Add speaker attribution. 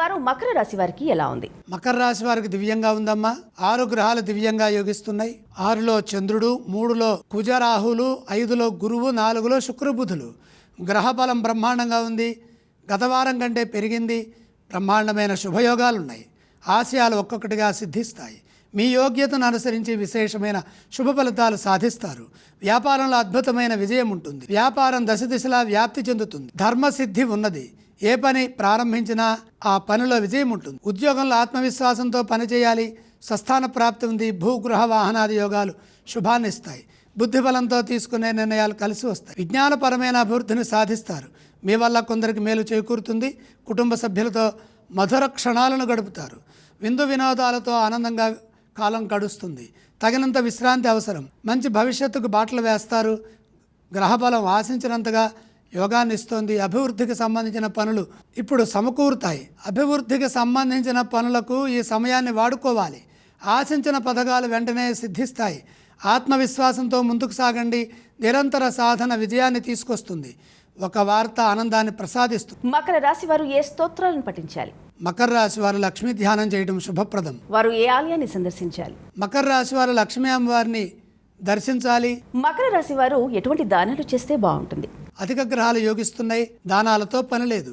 Speaker 1: వారం మకర రాశి వారికి ఎలా ఉంది?
Speaker 2: మకర రాశి వారికి దివ్యంగా ఉందమ్మా. ఆరు గ్రహాలు దివ్యంగా యోగిస్తున్నాయి. ఆరులో చంద్రుడు మూడులో కుజరాహులు ఐదులో గురువు నాలుగులో శుక్రబుధులు. గ్రహ బలం బ్రహ్మాండంగా ఉంది. గత వారం కంటే పెరిగింది. బ్రహ్మాండమైన శుభయోగాలు ఉన్నాయి ఆశయాలు ఒక్కొక్కటిగా సిద్ధిస్తాయి. మీ యోగ్యతను అనుసరించి విశేషమైన శుభ ఫలితాలు సాధిస్తారు. వ్యాపారంలో అద్భుతమైన విజయం ఉంటుంది. వ్యాపారం దశ దిశలా వ్యాప్తి చెందుతుంది. ధర్మసిద్ధి ఉన్నది. ఏ పని ప్రారంభించినా ఆ పనిలో విజయం ఉంటుంది. ఉద్యోగంలో ఆత్మవిశ్వాసంతో పనిచేయాలి స్వస్థాన ప్రాప్తి ఉంది. భూగృహ వాహనాది యోగాలు శుభాన్నిస్తాయి. బుద్ధిబలంతో తీసుకునే నిర్ణయాలు కలిసి వస్తాయి. విజ్ఞానపరమైన అభివృద్ధిని సాధిస్తారు. మీ వల్ల కొందరికి మేలు చేకూరుతుంది. కుటుంబ సభ్యులతో మధుర క్షణాలను గడుపుతారు. విందు వినోదాలతో ఆనందంగా కాలం గడుస్తుంది. తగినంత విశ్రాంతి అవసరం. మంచి భవిష్యత్తుకు బాటలు వేస్తారు. గ్రహబలం ఆశించినంతగా యోగాన్ని ఇస్తోంది. అభివృద్ధికి సంబంధించిన పనులు ఇప్పుడు సమకూరుతాయి. అభివృద్ధికి సంబంధించిన పనులకు ఈ సమయాన్ని వాడుకోవాలి. ఆశించిన పథకాలు వెంటనే సిద్ధిస్తాయి. ఆత్మవిశ్వాసంతో ముందుకు సాగండి. నిరంతర సాధన విజయాన్ని తీసుకొస్తుంది. ఒక వార్త ఆనందాన్ని ప్రసాదిస్తుంది.
Speaker 1: మకర రాశి వారు ఏ స్తోత్రాలను పఠించాలి?
Speaker 2: మకర రాశి వారు లక్ష్మీ ధ్యానం చేయడం శుభప్రదం.
Speaker 1: వారు ఏ ఆలయాన్ని సందర్శించాలి?
Speaker 2: మకర రాశి వారు లక్ష్మీ అమ్మవారిని దర్శించాలి.
Speaker 1: మకర రాశి వారు ఎటువంటి దానాలు చేస్తే బాగుంటుంది?
Speaker 2: అధిక గ్రహాలు యోగిస్తున్నాయి దానాలతో పని లేదు.